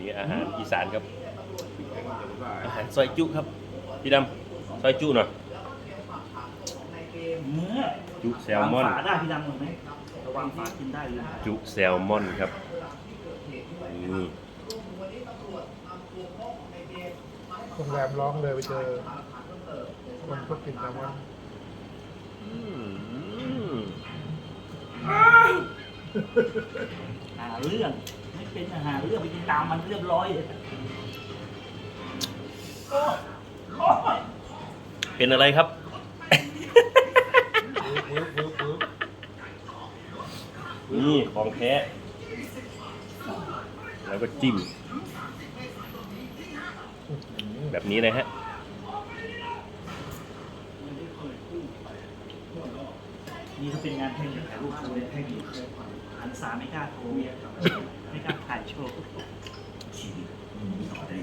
นี้อาหารอีสานครับ อาหารซอยจุครับ พี่ดำซอยจุหน่อย เนื้อจุแซลมอน วางฝาได้พี่ดำหมดไหมระวังฝากินได้เลยจุแซลมอนครับนี่โรงแรมร้องเลยไปเจอคนก็กินแซลมอนอืมหาเรื่อง ไม่เป็นอาหารเรื่องไปกินตามมันเรียบร้อยเลยโอ้โอ้ยเป็นอะไรครับวึบวึบวึบนี่ของแท้แล้วก็จิ้ม แบบนี้เลยฮะนี่ก็เป็นงานเทคนิคถ่ายรูปโชว์เลยเทคนิคหันสาไม่กล้าโทร